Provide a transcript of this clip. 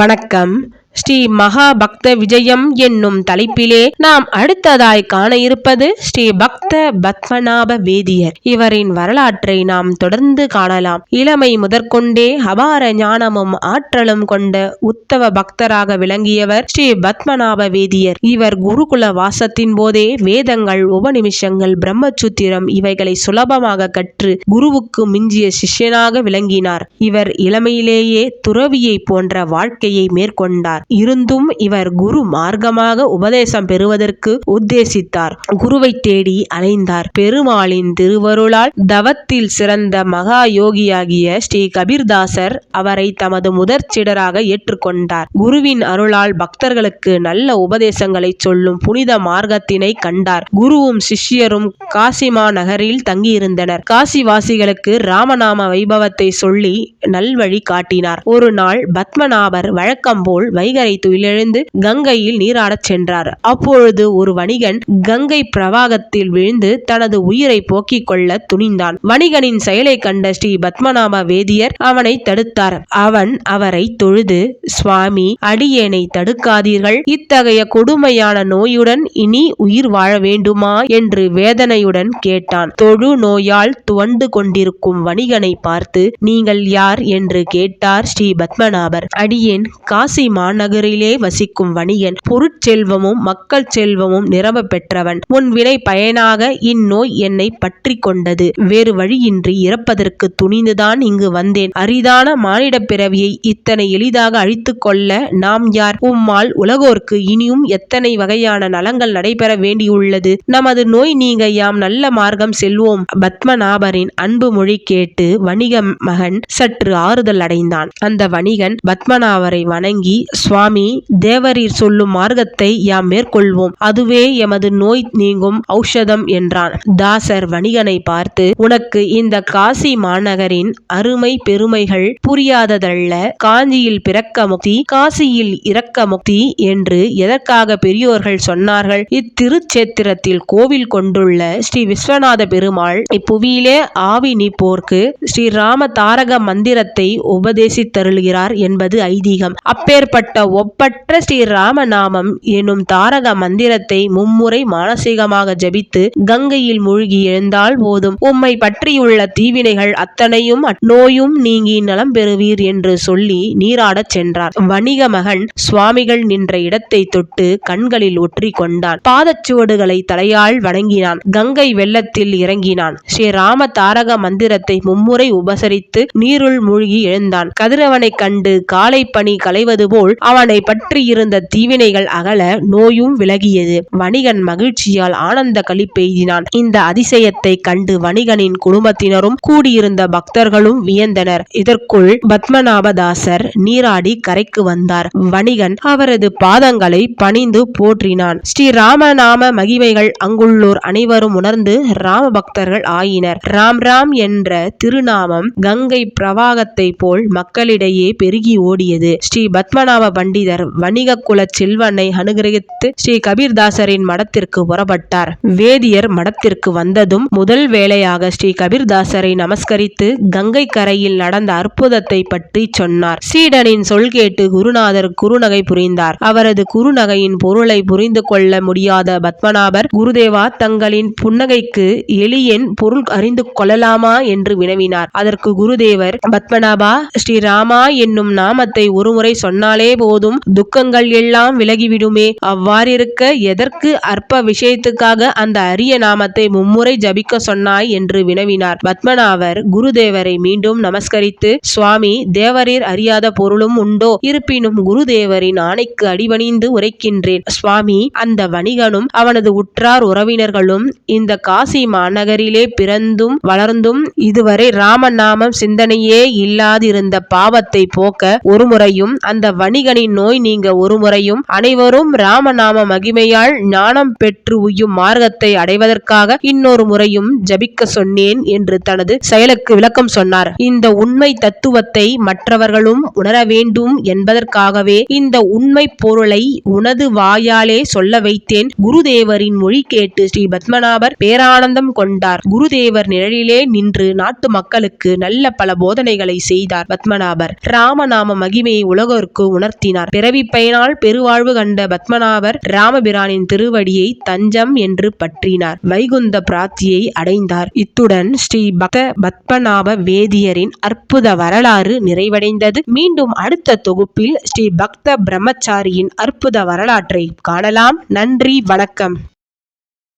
வணக்கம். ஸ்ரீ மகா பக்த விஜயம் என்னும் தலைப்பிலே நாம் அடுத்ததாய் காண இருப்பது ஸ்ரீ பக்த பத்மநாப வேதியர். இவரின் வரலாற்றை நாம் தொடர்ந்து காணலாம். இளமை முதற்கொண்டே அபார ஞானமும் ஆற்றலும் கொண்ட உத்தவ பக்தராக விளங்கியவர் ஸ்ரீ பத்மநாப வேதியர். இவர் குருகுல வாசத்தின் போதே வேதங்கள் உபநிமிஷங்கள் பிரம்மசூத்திரம் இவைகளை சுலபமாக கற்று குருவுக்கு மிஞ்சிய சிஷ்யனாக விளங்கினார். இவர் இளமையிலேயே துறவியை போன்ற வாழ்க்கையை மேற்கொண்டார். இருந்தும் இவர் குரு மார்க்கமாக உபதேசம் பெறுவதற்கு உத்தேசித்தார். குருவை தேடி அலைந்தார். பெருமாளின் திருவருளால் தவத்தில் சிறந்த மகா யோகியாகிய ஸ்ரீ கபீர்தாசர் அவரை தமது முதற்சிடராக ஏற்றுக்கொண்டார். குருவின் அருளால் பக்தர்களுக்கு நல்ல உபதேசங்களை சொல்லும் புனித மார்க்கத்தினை கண்டார். குருவும் சிஷ்யரும் காசிமா நகரில் தங்கியிருந்தனர். காசிவாசிகளுக்கு ராமநாம வைபவத்தை சொல்லி நல்வழி காட்டினார். ஒரு நாள் பத்மநாபர் வழக்கம் போல் வை வணிகரை துயிலெழுந்து கங்கையில் நீராடச் சென்றார். அப்பொழுது ஒரு வணிகன் கங்கை பிரவாகத்தில் விழுந்து தனது உயிரை போக்கிக் கொள்ள துணிந்தான். வணிகனின் செயலை கண்ட ஸ்ரீ பத்மநாப வேதியர் அவனை தடுத்தார். அவன் அவரை தொழுது சுவாமி அடியேனை தடுக்காதீர்கள். இத்தகைய கொடுமையான நோயுடன் இனி உயிர் வாழ வேண்டுமா? என்று வேதனையுடன் கேட்டான். தொழு நோயால் துவண்டு கொண்டிருக்கும் வணிகனை பார்த்து நீங்கள் யார்? என்று கேட்டார் ஸ்ரீ பத்மநாபர். அடியேன் காசி மாநகரிலே வசிக்கும் வணிகன் பொருட்செல்வமும் மக்கள் செல்வமும் நிரம்ப பெற்றவன். உன் வினை பயனாக இந்நோய் என்னை பற்றி கொண்டது. வேறு வழியின்றி இறப்பதற்கு துணிந்துதான் இங்கு வந்தேன். அரிதான மானிட பிறவியை இத்தனை எளிதாக அழித்து கொள்ள நாம் யார்? உம்மால் உலகோர்க்கு இனியும் எத்தனை வகையான நலங்கள் நடைபெற வேண்டியுள்ளது? நமது நோய் நீங்க யாம் நல்ல மார்க்கம் செல்வோம். பத்மநாபரின் அன்பு மொழி கேட்டு வணிக மகன் சற்று ஆறுதல் அடைந்தான். அந்த வணிகன் பத்மநாபரை வணங்கி சுவாமி தேவரீர் சொல்லும் மார்க்கத்தை யாம் மேற்கொள்வோம். அதுவே எமது நோய் நீங்கும் ஔஷதம் என்றான். தாசர் வணிகனை பார்த்து உனக்கு இந்த காசி மாநகரின் அருமை பெருமைகள் புரியாததல்ல. காஞ்சியில் பிறக்க முக்தி காசியில் இறக்க முக்தி என்று எதற்காக பெரியோர்கள் சொன்னார்கள்? இத்திருச்சேத்திரத்தில் கோவில் கொண்டுள்ள ஸ்ரீ விஸ்வநாத பெருமாள் இப்புவியிலே ஆவி நீப்போர்க்கு ஸ்ரீ ராம தாரக மந்திரத்தை உபதேசித்தருள்கிறார் என்பது ஐதீகம். அப்பேற்பட்ட ஒப்பற்ற ஸ்ரீராம நாமம் எனும் தாரக மந்திரத்தை மும்முறை மானசீகமாக ஜபித்து கங்கையில் மூழ்கி எழுந்தால் போதும். உம்மை பற்றியுள்ள தீவினைகள் அத்தனையும் நோயும் நீங்கி நலம் பெறுவீர் என்று சொல்லி நீராடச் சென்றார். வணிக மகன் சுவாமிகள் நின்ற இடத்தை தொட்டு கண்களில் ஒற்றி கொண்டான். பாதச்சுவடுகளை தலையால் வணங்கினான். கங்கை வெள்ளத்தில் இறங்கினான். ஸ்ரீராம தாரக மந்திரத்தை மும்முறை உபசரித்து நீருள் மூழ்கி எழுந்தான். கதிரவனை கண்டு காலை பணி களைவது போல் அவனை பற்றி இருந்த தீவினைகள் அகல நோயும் விலகியது. வணிகன் மகிழ்ச்சியால் ஆனந்த களி பெய்தினான் இந்த அதிசயத்தை கண்டு வணிகனின் குடும்பத்தினரும் கூடியிருந்த பக்தர்களும் வியந்தனர். இதற்குள் பத்மநாபதாசர் நீராடி கரைக்கு வந்தார். வணிகன் அவரது பாதங்களை பணிந்து போற்றினான். ஸ்ரீ ராமநாம மகிமைகள் அங்குள்ளோர் அனைவரும் உணர்ந்து ராம பக்தர்கள் ஆயினர். ராம் ராம் என்ற திருநாமம் கங்கை பிரவாகத்தை போல் மக்களிடையே பெருகி ஓடியது. ஸ்ரீ பத்மநாப பண்டிதர். வணிக குல செல்வனை அனுகிரகித்து ஸ்ரீ கபீர்தாசரின் மடத்திற்கு புறப்பட்டார். வேதியர் மடத்திற்கு வந்ததும் முதல் வேளையாக ஸ்ரீ கபீர்தாசரை நமஸ்கரித்து கங்கை கரையில் நடந்த அற்புதத்தை பற்றி சொன்னார். சீடனின் சொல் கேட்டு குருநாதர் குறுநகை புரிந்தார். அவரது குருநகையின் பொருளை புரிந்து கொள்ள முடியாத பத்மநாபர் குருதேவா தங்களின் புன்னகைக்கு எளியன் பொருள் அறிந்து கொள்ளலாமா? என்று வினவினார். அதற்கு குருதேவர் பத்மநாபா ஸ்ரீராமா என்னும் நாமத்தை ஒருமுறை சொன்னாலே போதும் துக்கங்கள் எல்லாம் விலகிவிடுமே. அவ்வாறிருக்க எதற்கு அற்ப விஷயத்துக்காக அந்த அரிய நாமத்தை மும்முறை ஜபிக்க சொன்னாய் என்று வினவினார். பத்மநாவர் குருதேவரை மீண்டும் நமஸ்கரித்து சுவாமி தேவரீர் அறியாத பொருளும் உண்டோ? இருப்பினும் குருதேவரின் ஆணைக்கு அடிபணிந்து உரைக்கின்றேன். சுவாமி அந்த வணிகனும் அவனது உற்றார் உறவினர்களும் இந்த காசி மாநகரிலே பிறந்தும் வளர்ந்தும் இதுவரை ராமநாமம் சிந்தனையே இல்லாதிருந்த பாவத்தை போக்க ஒருமுறையும் அந்த வணிக அநேகனின் நோய் நீங்க ஒரு முறையும் அனைவரும் ராமநாம மகிமையால் ஞானம் பெற்று உய்யும் மார்க்கத்தை அடைவதற்காக இன்னொரு முறையும் ஜபிக்க சொன்னேன் என்று தனது செயலுக்கு விளக்கம் சொன்னார். இந்த உண்மை தத்துவத்தை மற்றவர்களும் உணர வேண்டும் என்பதற்காகவே இந்த உண்மை பொருளை உனது வாயாலே சொல்ல வைத்தேன். குருதேவரின் மொழி கேட்டு ஸ்ரீ பத்மநாபர் பேரானந்தம் கொண்டார். குருதேவர் நிழலிலே நின்று நாட்டு மக்களுக்கு நல்ல பல போதனைகளை செய்தார் பத்மநாபர். ராமநாம மகிமையை உலகருக்கு உணர்த்த காப்பாற்றினார் பிறவி பயனால் பெருவாழ்வு கண்ட பத்மநாபர் ராமபிரானின் திருவடியை தஞ்சம் என்று பற்றினார். வைகுந்த பிராப்தியை அடைந்தார். இத்துடன் ஸ்ரீ பக்த பத்மநாப வேதியரின் அற்புத வரலாறு நிறைவடைந்தது. மீண்டும் அடுத்த தொகுப்பில் ஸ்ரீ பக்த பிரம்மச்சாரியின் அற்புத வரலாற்றை காணலாம். நன்றி வணக்கம்.